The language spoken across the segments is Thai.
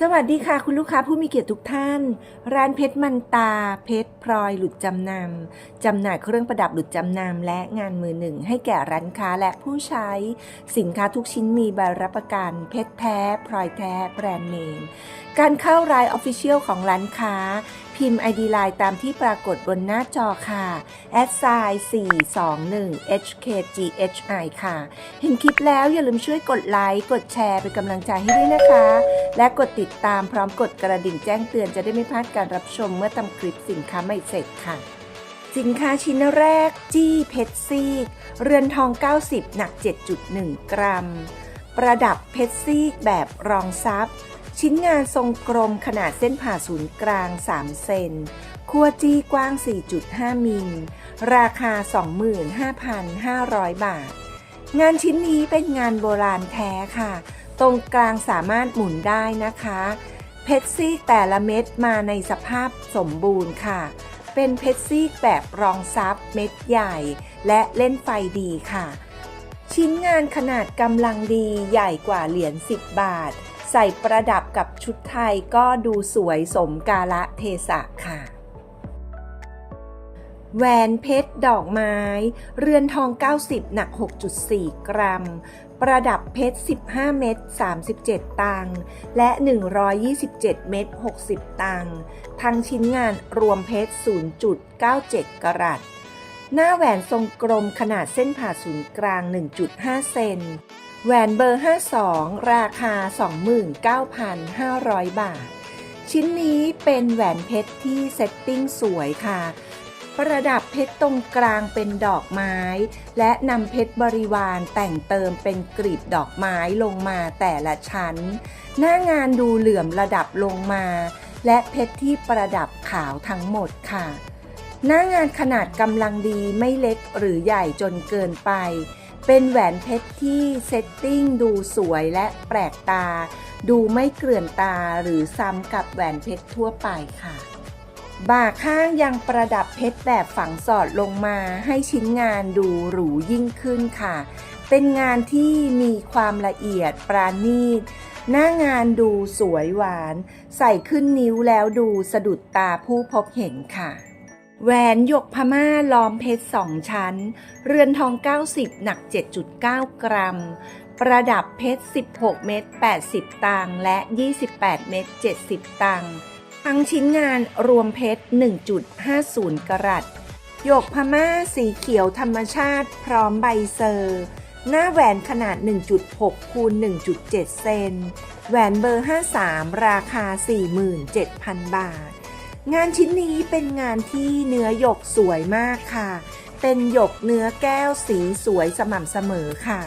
สวัสดีค่ะคุณลูกค้าผู้มีเกียรติทุกท่าน ร้านเพชรมันตา เพชรพลอยหลุดจำนำจำหน่ายเครื่องประดับหลุดจำนำและงานมือหนึ่ง ให้แก่ร้านค้าและผู้ใช้ สินค้าทุกชิ้นมีใบรับประกัน เพชรแท้พลอยแท้แบรนด์เนมการเข้ารายออฟฟิเชียลของร้านค้า พิมพ์ ID ไลน์ตามที่ปรากฏบนหน้าจอค่ะแอดไซน์421 HKGHI ค่ะ เห็นคลิปแล้วอย่าลืมช่วยกดไลค์ กดแชร์เป็นกำลังใจให้ด้วยนะคะ และกดติดตามพร้อมกดกระดิ่งแจ้งเตือนจะได้ไม่พลาดการรับชมเมื่อทำคลิปสินค้าใหม่เสร็จค่ะ สินค้าชิ้นแรก จี้เพชรซีกเรือนทอง 90 หนัก 7.1 กรัม ประดับเพชรซีกแบบรองซับ ชิ้นงานทรงกลมขนาดเส้นผ่าศูนย์กลาง 3 เซนคัวจี้กว้าง 4.5 มิล ราคา 25,500 บาท งานชิ้นนี้เป็นงานโบราณแท้ค่ะ ตรงกลางสามารถหมุนได้นะคะ เพชรซีกแต่ละเม็ดมาในสภาพสมบูรณ์ค่ะ เป็นเพชรซีกแบบรองซับเม็ดใหญ่ และเล่นไฟดีค่ะ ชิ้นงานขนาดกำลังดีใหญ่กว่าเหรียญ 10 บาท ใส่ประดับกับชุดไทยก็ดูสวยสมกาละเทศะค่ะ แหวนเพชรดอกไม้ เรือนทอง 90 หนัก 6.4 กรัม ประดับเพชร 15 เม็ด 37 ตังค์ และ 127 เม็ด 60 ตังค์ ทั้งชิ้นงานรวมเพชร 0.97 กรัตหน้าแหวนทรงกลมขนาดเส้นผ่าศูนย์กลาง 1.5 เซน แหวนเบอร์ 52 ราคา 29,500 บาท ชิ้นนี้เป็นแหวนเพชรที่เซตติ้งสวยค่ะ ประดับเพชรตรงกลางเป็นดอกไม้ และนำเพชรบริวารแต่งเติมเป็นกลีบดอกไม้ลงมาแต่ละชั้น หน้างานดูเหลื่อมระดับลงมา และเพชรที่ประดับขาวทั้งหมดค่ะ หน้างานขนาดกำลังดีไม่เล็กหรือใหญ่จนเกินไป เป็นแหวนเพชรที่เซตติ้งดูสวยและแปลกตา ดูไม่เกลื่อนตาหรือซ้ำกับแหวนเพชรทั่วไปค่ะ บ่าข้างยังประดับเพชรแบบฝังสอดลงมาให้ชิ้นงานดูหรูยิ่งขึ้นค่ะ เป็นงานที่มีความละเอียดปราณีต หน้างานดูสวยหวาน ใส่ขึ้นนิ้วแล้วดูสะดุดตาผู้พบเห็นค่ะ แหวนหยกพม่าล้อมเพชรสองชั้น เรือนทอง 90 หนัก 7.9 กรัม ประดับเพชร 16 เม็ด80 ตังและ 28 เม็ด70 ตังทั้งชิ้นงานรวมเพชร 1.50 กรัตหยกพม่าสีเขียวธรรมชาติพร้อมใบเซอร์ หน้าแหวนขนาด 1.6 คูณ 1.7 เซน แหวนเบอร์ 53 ราคา 47,000 บาท งานชิ้นนี้เป็นงานที่เนื้อหยกสวยมากค่ะ เป็นหยกเนื้อแก้วสีสวยสม่ำเสมอค่ะ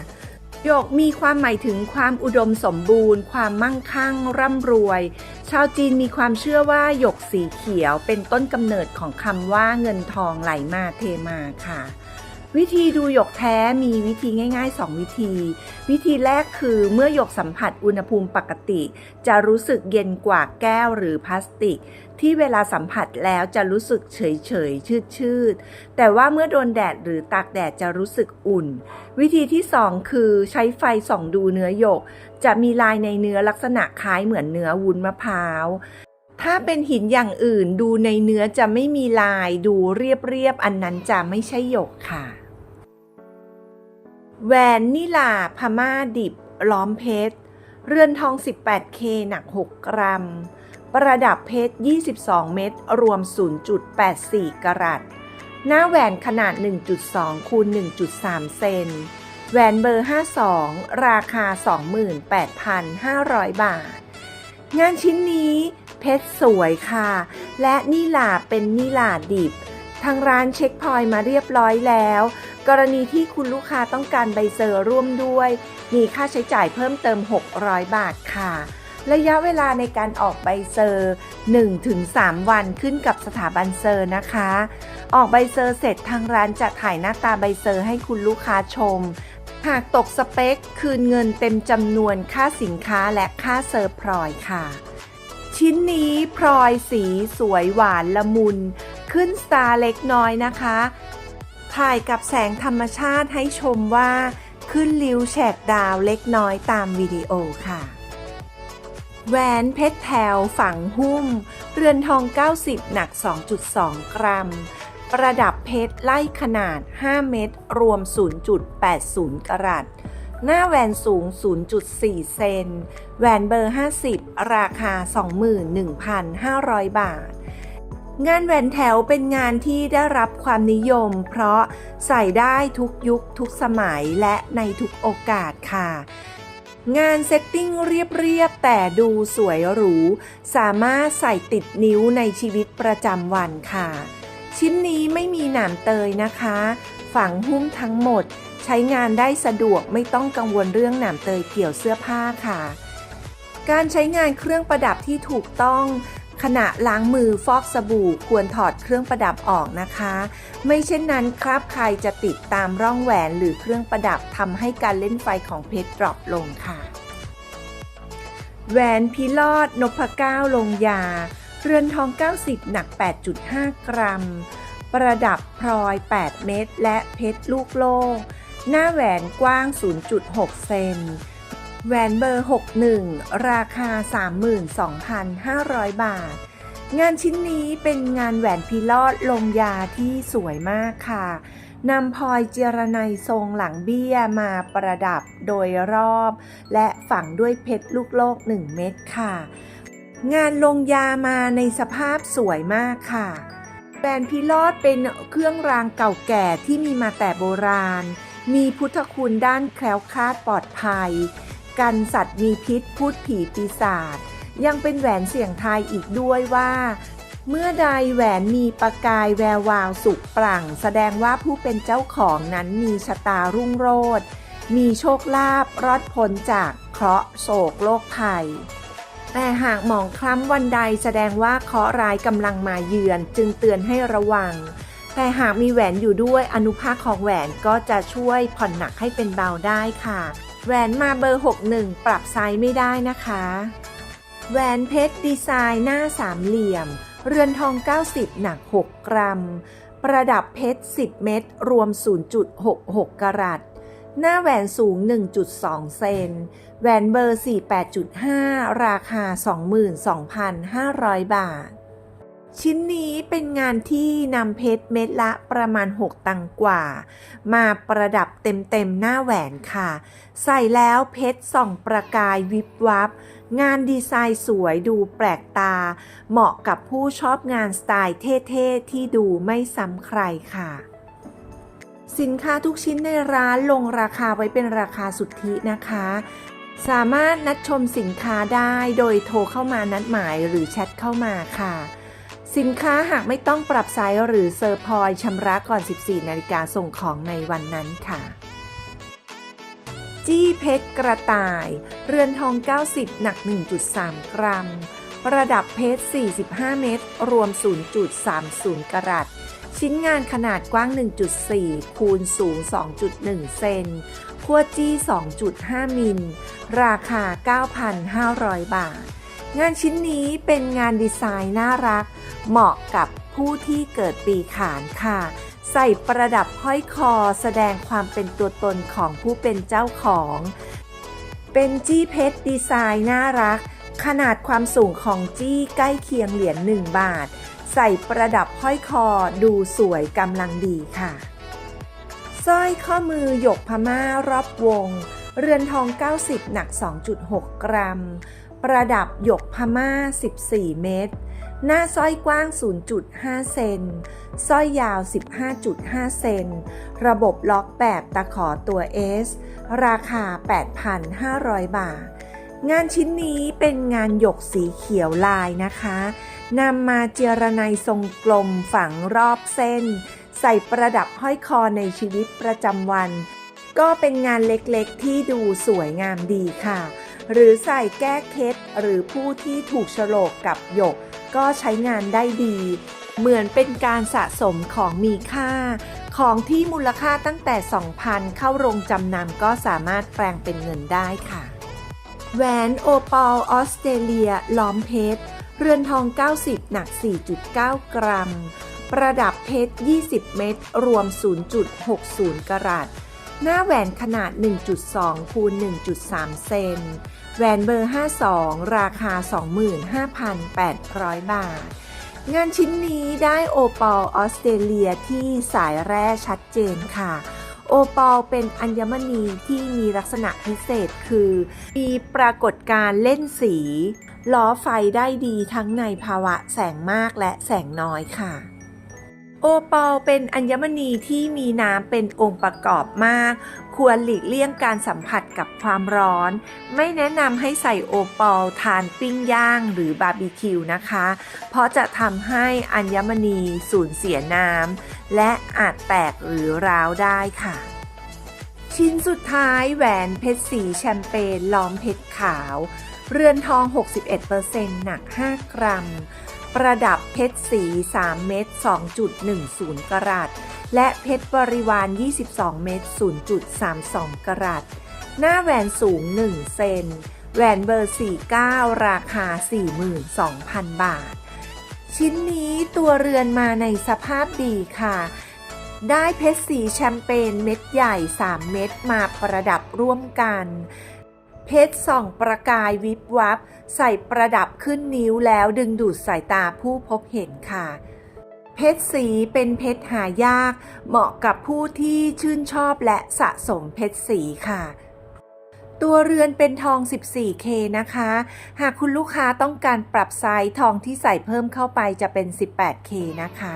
หยกมีความหมายถึงความอุดมสมบูรณ์ ความมั่งคั่ง ร่ำรวย ชาวจีนมีความเชื่อว่าหยกสีเขียวเป็นต้นกำเนิดของคำว่าเงินทองไหลมาเทมาค่ะ วิธีดูหยกแท้มีวิธีง่ายๆ 2 วิธี วิธีแรกคือเมื่อหยกสัมผัสอุณหภูมิปกติ จะรู้สึกเย็นกว่าแก้วหรือพลาสติก ที่เวลาสัมผัสแล้วจะรู้สึกเฉยเฉยชืดชืดๆแต่ว่าเมื่อโดนแดดหรือตากแดดจะรู้สึกอุ่น วิธีที่ 2 คือใช้ไฟส่องดูเนื้อหยก จะมีลายในเนื้อลักษณะคล้ายเหมือนเนื้อวุ้นมะพร้าว ถ้าเป็นหินอย่างอื่นดูในเนื้อจะไม่มีลายดูเรียบๆอันนั้นจะไม่ใช่หยกค่ะแหวนนิลาพม่าดิบ ล้อมเพชร เรือนทอง 18K หนัก 6 กรัม ประดับเพชร 22 เม็ดรวม 0.84 กรัตหน้าแหวนขนาด 1.2 คูณ 1.3 เซน แหวนเบอร์ 52 ราคา 28,500 บาท งานชิ้นนี้ เพชรสวยค่ะ และนิลาเป็นนิลาดิบ ทางร้านเช็คพอยมาเรียบร้อยแล้ว กรณีที่คุณลูกค้าต้องการใบเซอร์ร่วมด้วย มีค่าใช้จ่ายเพิ่มเติม 600 บาทค่ะ ระยะเวลาในการออกใบเซอร์ 1-3 วันขึ้นกับสถาบันเซอร์นะคะ ออกใบเซอร์เสร็จทางร้านจะถ่ายหน้าตาใบเซอร์ให้คุณลูกค้าชมหากตกสเปค คืนเงินเต็มจำนวนค่าสินค้าและค่าเซอร์พลอยค่ะ ชิ้นนี้พลอยสีสวยหวานละมุน ขึ้นสตาร์เล็กน้อยนะคะ ถ่ายกับแสงธรรมชาติให้ชมว่า ขึ้นริ้วแฉกดาวเล็กน้อยตามวิดีโอค่ะ แหวนเพชรแถวฝังหุ้ม เรือนทอง 90 หนัก 2.2 กรัม ประดับเพชรไล่ขนาด 5 เม็ดรวม 0.80 กรัต หน้าแหวนสูง 0.4 เซน แหวนเบอร์ 50 ราคา 21,500 บาท งานแหวนแถวเป็นงานที่ได้รับความนิยม เพราะใส่ได้ทุกยุคทุกสมัยและในทุกโอกาสค่ะ งานเซตติ้งเรียบ ๆ แต่ดูสวยหรู สามารถใส่ติดนิ้วในชีวิตประจำวันค่ะ ชิ้นนี้ไม่มีหนามเตยนะคะ ฝังหุ้มทั้งหมด ใช้งานได้สะดวกไม่ต้องกังวลเรื่องหนามเตยเกี่ยวเสื้อผ้าค่ะ การใช้งานเครื่องประดับที่ถูกต้องขณะล้างมือฟอกสบู่ควรถอดเครื่องประดับออกนะคะ ไม่เช่นนั้นคราบใครจะติดตามร่องแหวนหรือเครื่องประดับทำให้การเล่นไฟของเพชรดรอปลงค่ะ แหวนพิลอดนพเก้าลงยา เรือนทอง 90 หนัก 8.5 กรัม ประดับพลอย 8 เม็ดและเพชรลูกโลก หน้าแหวนกว้าง 0.6 เซน แหวนเบอร์ 61 ราคา 32,500 บาท งานชิ้นนี้เป็นงานแหวนพิลอดลงยาที่สวยมากค่ะนำพลอยเจรไนทรงหลังเบี้ยมาประดับโดยรอบ และฝังด้วยเพชรลูกโลก 1 เม็ดค่ะ งานลงยามาในสภาพสวยมากค่ะ แหวนพิลอดเป็นเครื่องรางเก่าแก่ที่มีมาแต่โบราณ มีพุทธคุณด้านแคล้วคลาดปลอดภัย กันสัตว์มีพิษพูดผีปีศาจ ยังเป็นแหวนเสียงทายอีกด้วยว่า เมื่อใดแหวนมีประกายแวววาวสุกปรั่ง แสดงว่าผู้เป็นเจ้าของนั้นมีชะตารุ่งโรจน์ มีโชคลาภรอดพ้นจากเคราะห์โศกโรคภัย แต่หากหมองคล้ำวันใดแสดงว่าเคราะห์ร้ายกำลังมาเยือน จึงเตือนให้ระวัง แต่หากมีแหวนอยู่ด้วยอนุภาคของแหวนก็จะช่วยผ่อนหนักให้เป็นเบาได้ค่ะ แหวนมาเบอร์ 61 ปรับไซส์ไม่ได้นะคะ แหวนเพชรดีไซน์หน้าสามเหลี่ยม เรือนทอง 90 หนัก 6 กรัม ประดับเพชร 10 เม็ดรวม 0.66 กรัต หน้าแหวนสูง 1.2 เซน แหวนเบอร์ 48.5 ราคา 22,500 บาท ชิ้นนี้เป็นงานที่นำเพชรเม็ดละประมาณ 6 ตังกว่า มาประดับเต็มๆหน้าแหวนค่ะ ใส่แล้วเพชรส่องประกายวิบวับ งานดีไซน์สวยดูแปลกตา เหมาะกับผู้ชอบงานสไตล์เท่ๆ ที่ดูไม่ซ้ำใครค่ะ สินค้าทุกชิ้นในร้านลงราคาไว้เป็นราคาสุทธินะคะ สามารถนัดชมสินค้าได้โดยโทรเข้ามานัดหมายหรือแชทเข้ามาค่ะ สินค้าหากไม่ต้องปรับไซส์หรือเซอร์พอยชำระก่อน 14 นาฬิกาส่งของในวันนั้นค่ะ จี้เพชรกระต่าย เรือนทอง 90 หนัก 1.3 กรัมประดับเพชร 45 เม็ดรวม 0.30 กรัต ชิ้นงานขนาดกว้าง 1.4 คูณสูง 2.1 เซนขั้วจี้ 2.5 มิล ราคา 9,500 บาท งานชิ้นนี้เป็นงานดีไซน์น่ารัก เหมาะกับผู้ที่เกิดปีขานค่ะ ใส่ประดับห้อยคอแสดงความเป็นตัวตนของผู้เป็นเจ้าของ เป็นจี้เพชรดีไซน์น่ารัก ขนาดความสูงของจี้ใกล้เคียงเหรียญ1บาท ใส่ประดับห้อยคอดูสวยกำลังดีค่ะสร้อยข้อมือหยกพม่ารอบวง เรือนทอง 90 หนัก 2.6 กรัม ประดับหยกพม่า 14 เม็ดหน้าสร้อยกว้าง 0.5 เซนสร้อยยาว 15.5 เซน ระบบล็อกแบบตะขอตัว S ราคา 8,500 บาท งานชิ้นนี้เป็นงานหยกสีเขียวลายนะคะ นำมาเจรไนทรงกลมฝังรอบเส้น ใส่ประดับห้อยคอในชีวิตประจำวัน ก็เป็นงานเล็กๆที่ดูสวยงามดีค่ะ หรือใส่แก้เคล็ดหรือผู้ที่ถูกโฉลกกับหยก ก็ใช้งานได้ดี เหมือนเป็นการสะสมของมีค่า ของที่มูลค่าตั้งแต่ 2,000 เข้าโรงจำนำก็สามารถแปลงเป็นเงินได้ค่ะ แหวนโอปอลออสเตรเลียล้อมเพชร เรือนทอง 90 หนัก 4.9 กรัม ประดับเพชร 20 เม็ด รวม 0.60 กรัต หน้าแหวนขนาด 1.2 คูณ 1.3 เซน แหวนเบอร์ 52 ราคา 25,800 บาท งานชิ้นนี้ได้โอปอลออสเตรเลียที่สายแร่ชัดเจนค่ะโอปอลเป็นอัญมณีที่มีลักษณะพิเศษคือ มีปรากฏการ์เล่นสี ล้อไฟได้ดีทั้งในภาวะแสงมากและแสงน้อยค่ะ โอปอลเป็นอัญมณีที่มีน้ำเป็นองค์ประกอบมาก ควรหลีกเลี่ยงการสัมผัสกับความร้อน ไม่แนะนำให้ใส่โอปอลทานปิ้งย่างหรือบาร์บีคิวนะคะ เพราะจะทำให้อัญมณีสูญเสียน้ำและอาจแตกหรือร้าวได้ค่ะ ชิ้นสุดท้ายแหวนเพชรสีแชมเปญล้อมเพชรขาว เรือนทอง 61%หนัก 5 กรัม ประดับเพชรสี 3 เม็ด 2.10 กรัต และเพชรบริวาร 22 เม็ด 0.32 กรัต หน้าแหวนสูง 1 เซน แหวนเบอร์ 49 ราคา 42,000 บาท ชิ้นนี้ตัวเรือนมาในสภาพดีค่ะ ได้เพชรสีแชมเปญเม็ดใหญ่ 3 เม็ดมาประดับร่วมกัน เพชรส่องประกายวิบวับ ใส่ประดับขึ้นนิ้วแล้วดึงดูดสายตาผู้พบเห็นค่ะ เพชรสีเป็นเพชรหายาก เหมาะกับผู้ที่ชื่นชอบและสะสมเพชรสีค่ะตัวเรือนเป็นทอง 14K นะคะ หากคุณลูกค้าต้องการปรับไซส์ทองที่ใส่เพิ่มเข้าไปจะเป็น 18K นะคะ